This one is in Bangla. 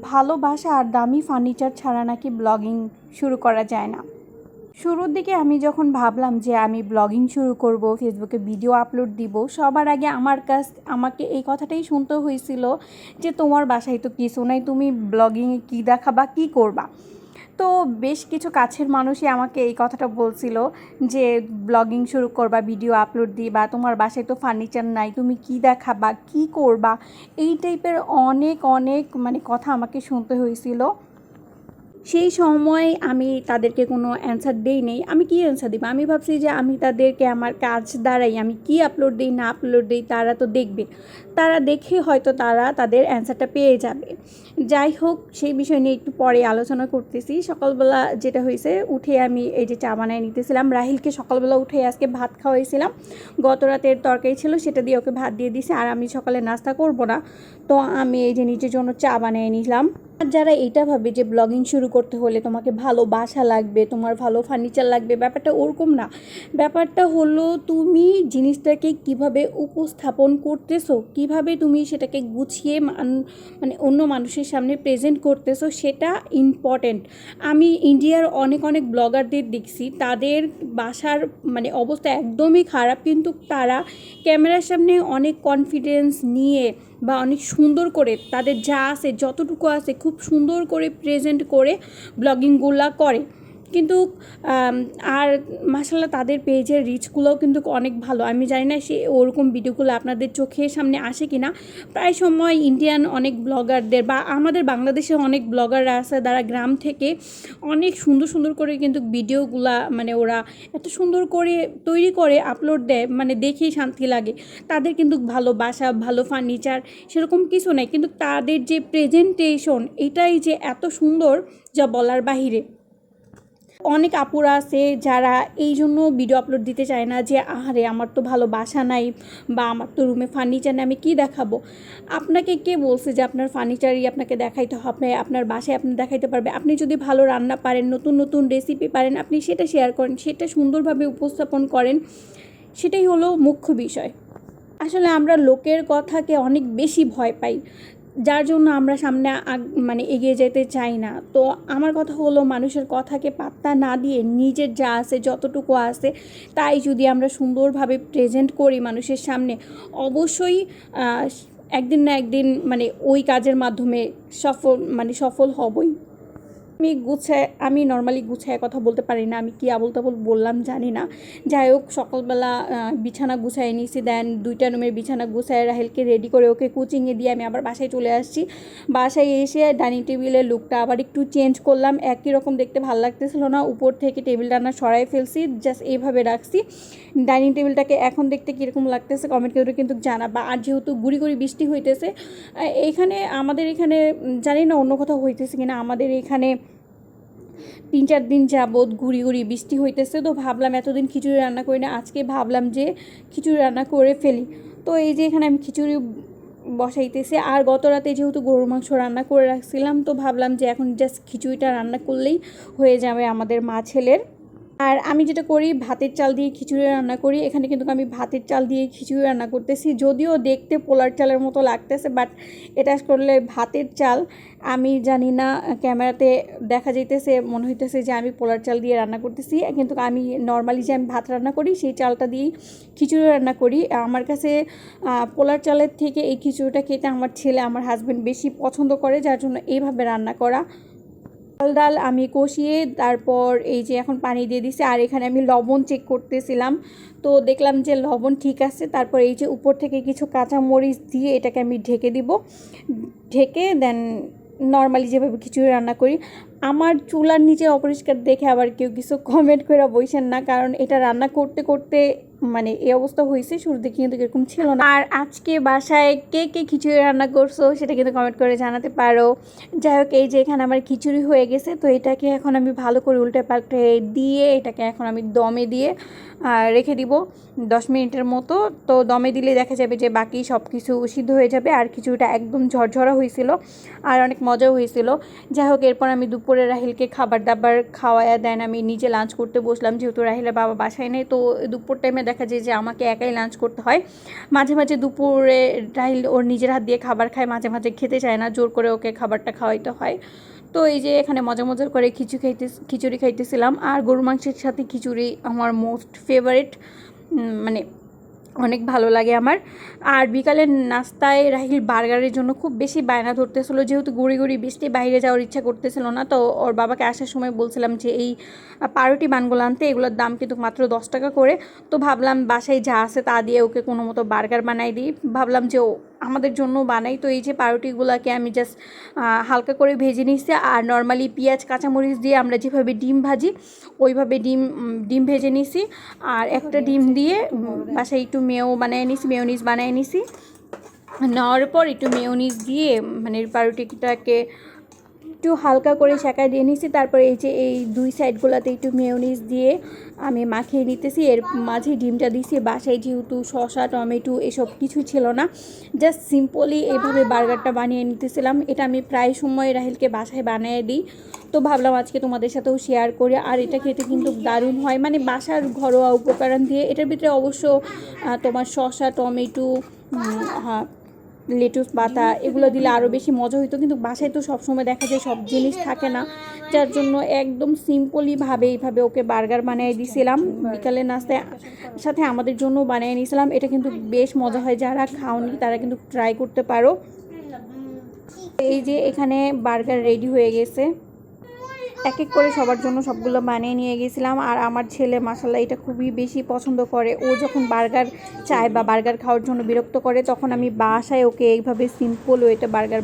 ভালোবাসা আর দামি ফার্নিচার ছাড়া নাকি ব্লগিং শুরু করা যায় না। শুরুর দিকে আমি যখন ভাবলাম যে আমি ব্লগিং শুরু করব ফেসবুকে ভিডিও আপলোড দিব, সবার আগে আমার কাছ, আমাকে এই কথাটাই শুনতে হয়েছিল যে তোমার বাসায় তো কিছু নাই, তুমি ব্লগিংয়ে কী দেখাবা, কী করবা? তো বেশ কিছু কাছের মানুষই আমাকে এই কথাটা বলছিল যে ব্লগিং শুরু করবা, ভিডিও আপলোড দিয়ে বা তোমার বাসায় তো ফার্নিচার নাই, তুমি কি দেখাবা, কি করবা? এই টাইপের অনেক অনেক মানে কথা আমাকে শুনতে হয়েছিল। সেই সময় আমি তাদেরকে কোনো অ্যান্সার দেই নেই। আমি কি অ্যান্সার দিব? আমি ভাবছি যে আমি তাদেরকে আমার কাজ দ্বারাই আমি কি আপলোড দিই, না আপলোড দিই, তারা তো দেখবে। তারা দেখে হয়তো তারা তাদের অ্যান্সারটা পেয়ে যাবে। যাই হোক, সেই বিষয় নিয়ে একটু পরে আলোচনা করতেছি। সকালবেলা যেটা হয়েছে, উঠে আমি এই যে চা বানায় নিতেছিলাম। রাহিলকে সকালবেলা উঠে আজকে ভাত খাওয়াইছিলাম। গত রাতের তরকারি ছিল, সেটা দিয়ে ওকে ভাত দিয়ে দিছি। আর আমি সকালে নাস্তা করব না। তো আমি এই যে নিজের জন্য চা বানিয়ে নিলাম। আর যারা এটা ভাবে যে ব্লগিং শুরু করতে হলে তোমাকে ভালো বাসা লাগবে, তোমার ভালো ফার্নিচার লাগবে, ব্যাপারটা ওরকম না। ব্যাপারটা হলো, তুমি জিনিসটাকে কীভাবে উপস্থাপন করতেছো, কীভাবে তুমি সেটাকে গুছিয়ে মান- অন্য মানুষের সামনে প্রেজেন্ট করতেছো সেটা ইম্পর্টেন্ট আমি ইন্ডিয়ার অনেক অনেক ব্লগারদের দেখছি, তাদের বাসার মানে অবস্থা একদমই খারাপ, কিন্তু তারা ক্যামেরার সামনে অনেক কনফিডেন্স নিয়ে বা অনেক সুন্দর করে তাদের যা আছে, যতটুকু আছে, খুব সুন্দর করে প্রেজেন্ট করে ব্লগিংগুলা করে। কিন্তু আর মাসাল্লাহ তাদের পেজের রিচগুলোও কিন্তু অনেক ভালো। আমি জানি না সে ওরকম ভিডিওগুলো আপনাদের চোখের সামনে আসে কি না প্রায় সময় ইন্ডিয়ান অনেক ব্লগারদের বা আমাদের বাংলাদেশের অনেক ব্লগাররা আছে যারা গ্রাম থেকে অনেক সুন্দর সুন্দর করে কিন্তু ভিডিওগুলা মানে ওরা এত সুন্দর করে তৈরি করে আপলোড দেয় মানে দেখেই শান্তি লাগে। তাদের কিন্তু ভালো বাসা, ভালো ফার্নিচার সেরকম কিছু নেই। কিন্তু তাদের যে প্রেজেন্টেশন এটাই যে এত সুন্দর যা বলার বাহিরে। অনেক আপুরা আছে যারা এই জন্য ভিডিও আপলোড দিতে চায় না যে, আহারে, আমার তো ভালো বাসা নাই বা আমার তো রুমে ফার্নিচার নেই, আমি কী দেখাবো? আপনাকে কে বলছে যে, আপনার ফার্নিচারই আপনাকে দেখাইতে হবে, আপনার বাসায় আপনি দেখাইতে পারবে? আপনি যদি ভালো রান্না পারেন, নতুন নতুন রেসিপি পারেন, আপনি সেটা শেয়ার করেন, সেটা সুন্দরভাবে উপস্থাপন করেন, সেটাই হলো মুখ্য বিষয়। আসলে আমরা লোকের কথাকে অনেক বেশি ভয় পাই। যার জন্য আমরা সামনে মানে এগিয়ে যেতে চাই না। তো আমার কথা হলো, মানুষের কথাকে পাত্তা না দিয়ে নিজের যা আছে, যতটুকু আছে, তাই যদি আমরা সুন্দরভাবে প্রেজেন্ট করি মানুষের সামনে, অবশ্যই একদিন না একদিন মানে ওই কাজের মাধ্যমে সফল মানে সফল হবই। আমি গুছায় আমি নর্মালি গুছায় কথা বলতে পারি না আমি কি আবল তাবল বললাম জানি না। যাই হোক সকালবেলা বিছানা গুছায় নিয়েছি দেন দুইটা রুমের বিছানা গুছায় রাহেলকে রেডি করে ওকে কোচিংয়ে দিয়ে আমি আবার বাসায় চলে আসছি। বাসায় এসে ডাইনিং টেবিলের লুকটা আবার একটু চেঞ্জ করলাম একই রকম দেখতে ভালো লাগতেছিল না উপর থেকে টেবিল রান্না সরাই ফেলছি জাস্ট এইভাবে রাখছি। ডাইনিং টেবিলটাকে এখন দেখতে কীরকম লাগতেছে কমেন্ট করে কিন্তু জানাবা। আর যেহেতু গুড়ি গুড়ি বৃষ্টি হইতেছে আহ, এইখানে আমাদের এখানে জানি না অন্য কোথাও হইতেছে কিনা আমাদের এখানে তিন চার দিন যাবৎ ঘুরি ঘুরি বৃষ্টি হইতেছে, তো ভাবলাম এতদিন খিচুড়ি রান্না করি না, আজকে ভাবলাম যে খিচুড়ি রান্না করে ফেলি। তো এই যে এখানে আমি খিচুড়ি বসাইতেছে, আর গত রাতে যেহেতু গরুর মাংস রান্না করে রাখছিলাম, তো ভাবলাম যে এখন জাস্ট খিচুড়িটা রান্না করলেই হয়ে যাবে আমাদের মা ছেলের আর আমি যেটা করি, ভাতের চাল দিয়ে খিচুড়ি রান্না করি। এখানে কিন্তু আমি ভাতের চাল দিয়ে খিচুড়ি রান্না করতেছি। যদিও দেখতে পোলার চালের মতো লাগতেছে বাট এটা করলে ভাতের চাল, আমি জানি না, ক্যামেরাতে দেখা যাইতেছে, মনে হইতেছে যে আমি পোলার চাল দিয়ে রান্না করতেছি। কিন্তু আমি নর্মালি যে আমি ভাত রান্না করি, সেই চালটা দিয়েই খিচুড়ি রান্না করি। আমার কাছে পোলার চালের থেকে এই খিচুড়িটা খেতে আমার ছেলে, আমার হাজব্যান্ড বেশি পছন্দ করে, যার জন্য এইভাবে রান্না করা ডাল আমি কষিয়ে তারপর এই যে এখন পানি দিয়ে দিছি, আর এখানে আমি লবণ চেক করতেছিলাম। তো দেখলাম যে লবণ ঠিক আছে, তারপর এই যে উপর থেকে কিছু কাঁচা মরিচ দিয়ে এটাকে আমি ঢেকে দিব। ঢেকে দেন নর্মালি যেভাবে খিচুড়ি রান্না করি। আমার চুলার নিচে অপরিষ্কার দেখে আবার কেউ কিছু কমেন্ট করে বইছেন না, কারণ এটা রান্না করতে করতে মানে এই অবস্থা হয়েছে শুরুতে কিন্তু এরকম ছিল না। আর আজকে বাসায় কে কে খিচুড়ি রান্না করছ সেটা কিন্তু কমেন্ট করে জানাতে পারো। যাই হোক, এই যে এখানে আমার খিচুড়ি হয়ে গেছে, তো এটাকে এখন আমি ভালো করে উল্টে পাল্টে দিয়ে এটাকে এখন আমি দমে দিয়ে রেখে দিব দশ মিনিটের মতো। তো দমে দিলে দেখা যাবে যে বাকি সব কিছু সিদ্ধ হয়ে যাবে আর খিচুড়িটা একদম ঝরঝরা হয়েছিল আর অনেক মজাও হয়েছিল। যাই হোক, এরপর আমি দুপুরে রাহিলকে খাবার দাবার খাওয়ায়া দেন। আমি নিজে লাঞ্চ করতে বসলাম, যেহেতু রাহিলের বাবা বাসায় নেই, তো দুপুর টাইমে দেখা যায় যে আমাকে একাই লাঞ্চ করতে হয়। মাঝে মাঝে দুপুরে টাইল ওর নিজের হাত দিয়ে খাবার খায়, মাঝে মাঝে খেতে চায় না, জোর করে ওকে খাবারটা খাওয়াইতে হয়। তো এই যে এখানে মজা মজার করে খিচুড়ি খাইতে, খিচুড়ি খাইতেছিলাম। আর গরু মাংসের সাথে খিচুড়ি আমার মোস্ট ফেভারিট মানে অনেক ভালো লাগে আমার। আর বিকালের নাস্তায় রাহিল বার্গারের জন্য খুব বেশি বায়না ধরতেছিল, যেহেতু গুড়ি গুড়ি বৃষ্টি, বাইরে যাওয়ার ইচ্ছা করতেছিল না। তো ওর বাবাকে আসার সময় বলছিলাম যে, এই পাউরুটি বানগুলো আনতে, এগুলোর দাম কিন্তু মাত্র দশ টাকা করে। তো ভাবলাম বাসায় যা আছে তা দিয়ে ওকে কোনো মতো বার্গার বানাই দিই। ভাবলাম যে ও আমাদের জন্য বানাই। তো এই যে পাউরুটিগুলোকে আমি জাস্ট হালকা করে ভেজে নিচ্ছি আর নর্মালি পেঁয়াজ কাঁচামরিচ দিয়ে আমরা যেভাবে ডিম ভাজি ওইভাবে ডিম ডিম ভেজে নিছি আর একটা ডিম দিয়ে বাসায় একটু মেয়েও বানিয়ে নিছি মেয়নিজ বানিয়ে নিছি নেওয়ার পর একটু মেয়নিজ দিয়ে মানে পাউরুটিটাকে একটু হালকা করে সেঁকা দিয়ে নিছি তারপরে এই যে এই দুই সাইডগুলোতে একটু মেয়োনিজ দিয়ে আমি মাখিয়ে নিতেছি। এর মাঝে ডিমটা দিছি বাসায় যেহেতু শসা, টমেটো এসব কিছু ছিল না জাস্ট সিম্পলি এইভাবে বার্গারটা বানিয়ে নিতেছিলাম। এটা আমি প্রায় সময় রাহিলকে বাসায় বানিয়ে দিই। তো ভাবলাম আজকে তোমাদের সাথেও শেয়ার করি। আর এটা খেতে কিন্তু দারুণ হয়। মানে বাসার ঘরোয়া উপকরণ দিয়ে এটার ভিতরে অবশ্য তোমার শসা, টমেটো হ্যাঁ লেটুস পাতা, এগুলো দিলে আরও বেশি মজা হইতো। কিন্তু বাসায় তো সবসময় দেখা যায় সব জিনিস থাকে না। যার জন্য একদম সিম্পলিভাবে এইভাবে ওকে বার্গার বানিয়ে দিয়েছিলাম বিকালে নাস্তায় সাথে আমাদের জন্য বানিয়ে নিয়েছিলাম এটা কিন্তু বেশ মজা হয়। যারা খাওনি, তারা কিন্তু ট্রাই করতে পারো। এই যে এখানে বার্গার রেডি হয়ে গেছে। এক এক করে সবার জন্য সবগুলো বানিয়ে নিয়ে গেছিলাম। আর আমার ছেলে মাসাল্লাহ এটা খুবই বেশি পছন্দ করে। ও যখন বার্গার চায় বা বার্গার খাওয়ার জন্য বিরক্ত করে, তখন আমি বাসায় ওকে এইভাবে সিম্পল ওয়েটা বার্গার